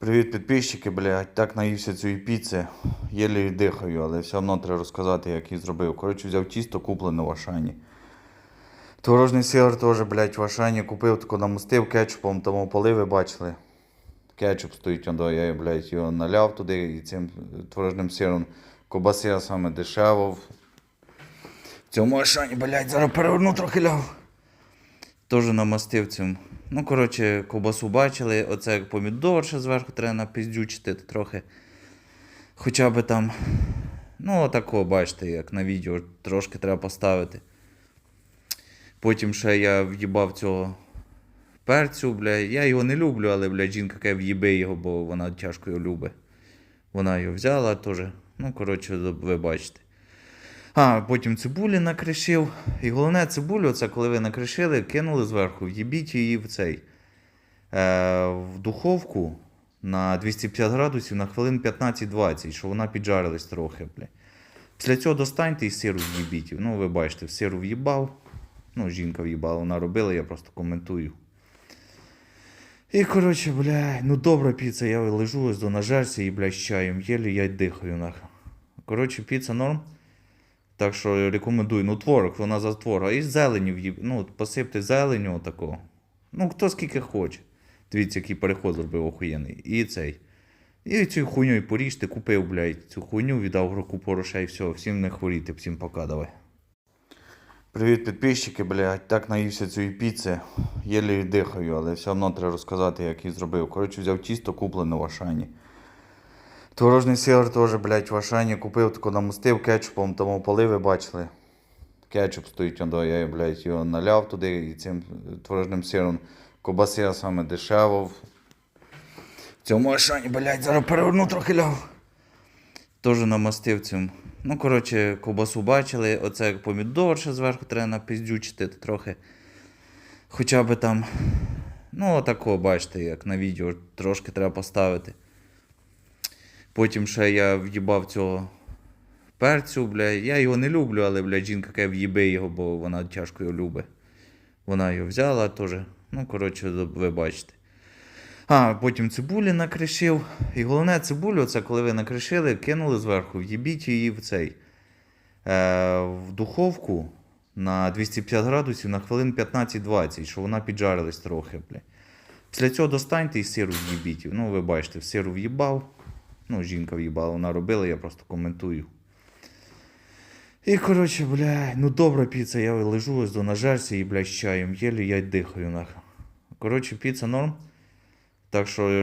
Привіт, підписчики, блядь. Так наївся цієї піци. Єлі дихаю, але все одно треба розказати, як її зробив. Коротше, взяв тісто куплене в Ашані. Творожний сир теж, блядь, в Ашані купив, тако намастив кетчупом, тому поливи бачили. Кетчуп стоїть, ондо, я, блядь, його наляв туди і цим творожним сиром. Кобаси саме дешево. В цьому Ашані, блядь, зараз переверну трохи ляв. Теж намастив цим. Ну, коротше, ковбасу бачили, оце як помідор ще зверху треба напіздючити трохи. Хоча би там. Ну, отако, бачите, як на відео трошки треба поставити. Потім ще я в'їбав цього перцю, бля. Я його не люблю, але, бля, жінка каже, в'їби його, бо вона тяжко його любить. Вона його взяла теж. Ну, коротше, ви бачите. А, потім цибулі накришив. І головне цибулю, це коли ви накришили, кинули зверху, в'їбіть її в цей. Е, в духовку на 250 градусів на хвилин 15-20, щоб вона піджарилась трохи. Бля. Після цього достаньте і сиру в'їбіть. Ну, ви бачите, в сиру в'їбав. Ну, жінка в'їбала, вона робила, я просто коментую. І, коротше, бля, ну добра піца, я лежу ось до нажерся і, бля, з чаєм єлі я дихаю нахер. Коротше, піца норм. Так що рекомендую. Ну, творог, вона за творог. І зеленю. Ну, посипте зеленю отако. Ну, хто скільки хоче. Дивіться, який переход зробив охуєнний. І цей. І цю хуйню і поріжте, купив, блядь, цю хуйню, віддав руку порошей, все, всім не хворіти, всім пока, давай. Привіт, підписчики, блядь. Так наївся цієї піци. Єлі дихаю, але все одно треба розказати, як її зробив. Коротше, взяв тісто куплене в Ашані. Творожний сир теж, блядь, в Ашані купив, тако намастив кетчупом, тому поливи бачили. Кетчуп стоїть, ондо, я, блядь, його наляв туди і цим творожним сиром. Кобаси саме дешево. В цьому Ашані, блядь, зараз переверну трохи ляв. Теж намастив цим. Ну, коротше, ковбасу бачили, оце як помідор ще зверху треба напіздючити трохи. Хоча би там. Ну, отако, бачите, як на відео трошки треба поставити. Потім ще я в'їбав цього перцю, бля. Я його не люблю, але, бля, жінка каже, в'їби його, бо вона тяжко його любить. Вона його взяла теж. Ну, коротше, ви бачите. А, потім цибулі накришив. І головне цибулю, це коли ви накришили, кинули зверху, в'їбіть її в цей. Е, в духовку на 250 градусів на хвилин 15-20, щоб вона піджарилась трохи. Бля. Після цього достаньте і сиру в'їбіть. Ну, ви бачите, в сиру в'їбав. Ну, жінка в'їбала, вона робила, я просто коментую. І, коротше, бля, ну добра піца, я лежу ось до нажерся і, бля, з чаєм єлі я дихаю нахер. Коротше, піца норм. Так що